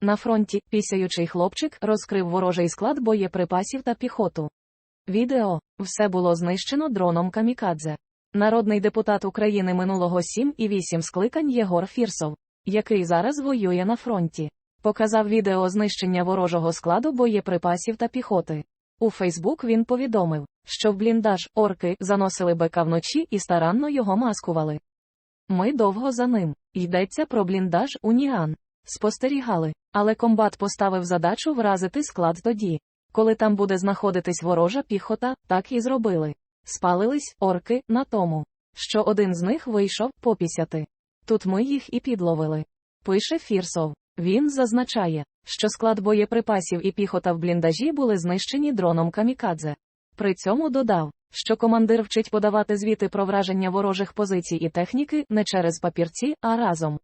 На фронті пісяючий хлопчик розкрив ворожий склад боєприпасів та піхоту. Відео все було знищено дроном Камікадзе. Народний депутат України минулого 7 і 8 скликань Єгор Фірсов, який зараз воює на фронті, показав відео знищення ворожого складу боєприпасів та піхоти. У Фейсбук він повідомив, що в бліндаж орки заносили бика вночі і старанно його маскували. Ми довго за ним. Йдеться про бліндаж Уніан. Спостерігали, але комбат поставив задачу вразити склад тоді, коли там буде знаходитись ворожа піхота, так і зробили. Спалились орки на тому, що один з них вийшов попісяти. Тут ми їх і підловили. Пише Фірсов. Він зазначає, що склад боєприпасів і піхота в бліндажі були знищені дроном Камікадзе. При цьому додав, що командир вчить подавати звіти про враження ворожих позицій і техніки не через папірці, а разом.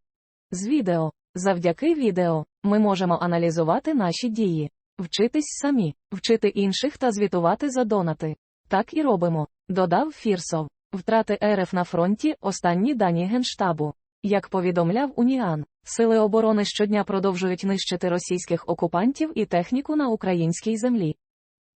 З відео. Завдяки відео ми можемо аналізувати наші дії, вчитись самі, вчити інших та звітувати за донати. Так і робимо, додав Фірсов. Втрати РФ на фронті останні дані Генштабу. Як повідомляв Уніан, сили оборони щодня продовжують нищити російських окупантів і техніку на українській землі.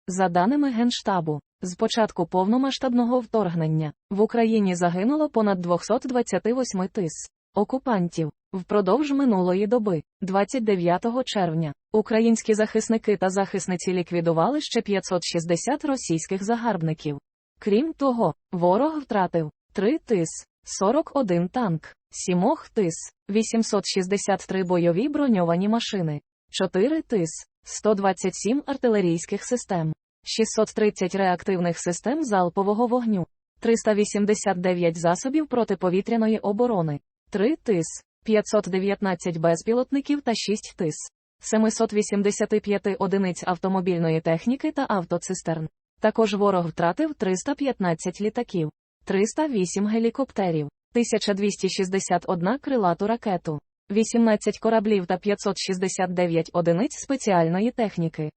За даними Генштабу, з початку повномасштабного вторгнення в Україні загинуло понад 228 тис окупантів. Впродовж минулої доби, 29 червня, українські захисники та захисниці ліквідували ще 560 російських загарбників. Крім того, ворог втратив 3 тис, 41 танк, 7 тис, 863 бойові броньовані машини, 4 тис, 127 артилерійських систем, 630 реактивних систем залпового вогню, 389 засобів протиповітряної оборони, 3 тис, 519 безпілотників та 6 тис, 785 одиниць автомобільної техніки та автоцистерн. Також ворог втратив 315 літаків, 308 гелікоптерів, 1261 крилату ракету, 18 кораблів та 569 одиниць спеціальної техніки.